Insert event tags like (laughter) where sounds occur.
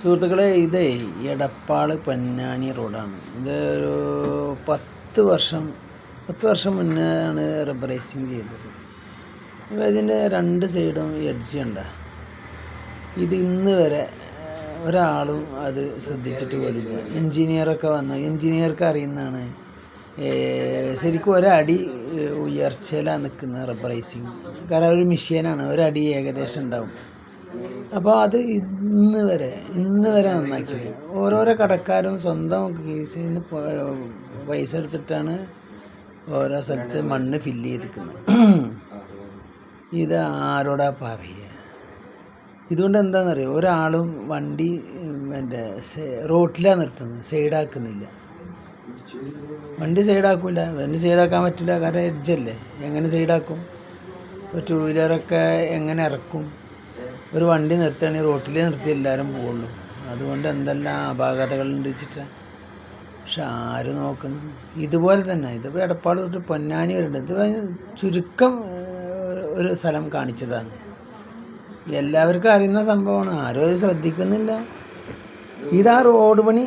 സുഹൃത്തുക്കളെ ഇതേ എടപ്പാൾ പൊന്നാനി റോഡാണ്. ഇത് ഒരു പത്ത് വർഷം പത്ത് വർഷം മുന്നേ ആണ് റബ്ബറൈസിങ് ചെയ്തത്. അപ്പോൾ ഇതിന്റെ രണ്ട് സൈഡും എഡ്ജ് ഉണ്ട്. ഇത് ഇന്ന് വരെ ഒരാളും അത് ശ്രദ്ധിച്ചിട്ട് പോലില്ല. എൻജിനീയറൊക്കെ വന്നു. എൻജിനീയർക്ക് അറിയുന്നതാണ് ശരിക്കും ഒരടി ഉയർച്ചയിലാണ് നിൽക്കുന്നത് റബ്ബറൈസിങ് കാരണം ഒരു മെഷീനാണ് ഒരടി ഏകദേശം ഉണ്ടാവും. അപ്പോൾ അത് ഇന്ന് വരെ ഇന്ന് വരെ നന്നാക്കിയില്ല? ഓരോരോ കടക്കാരും സ്വന്തം കേസിൽ നിന്ന് പൈസ എടുത്തിട്ടാണ് ഓരോ സ്ഥലത്ത് മണ്ണ് ഫില്ല് ചെയ്തിരിക്കുന്നത്. (clears throat) ഇത് ആരോടാ പറയുക ഇതുകൊണ്ട് എന്താണെന്നറിയോ ഒരാളും വണ്ടി എന്റെ റോട്ടിലാണ് നിർത്തുന്നത് സൈഡാക്കുന്നില്ല. വണ്ടി സൈഡാക്കില്ല വണ്ടി സൈഡാക്കാൻ പറ്റില്ല കാരണം എഡ്ജല്ലേ എങ്ങനെ സൈഡാക്കും? ഒരു ടൂ വീലറൊക്കെ എങ്ങനെ ഇറക്കും? ഒരു വണ്ടി നിർത്തുകയാണെങ്കിൽ റോട്ടിൽ നിർത്തി എല്ലാവരും പോവുള്ളൂ. അതുകൊണ്ട് എന്തെല്ലാം അപാകതകളുണ്ട് വെച്ചിട്ടാണ് പക്ഷെ ആര് നോക്കുന്നു? ഇതുപോലെ തന്നെ. ഇതിപ്പോൾ എടപ്പാട് തൊട്ട് പൊന്നാനി വരുന്നുണ്ട്. ഇത് ചുരുക്കം ഒരു സ്ഥലം കാണിച്ചതാണ്. എല്ലാവർക്കും അറിയുന്ന സംഭവമാണ്. ആരും അത് ശ്രദ്ധിക്കുന്നില്ല. ഇതാ റോഡ് പണി.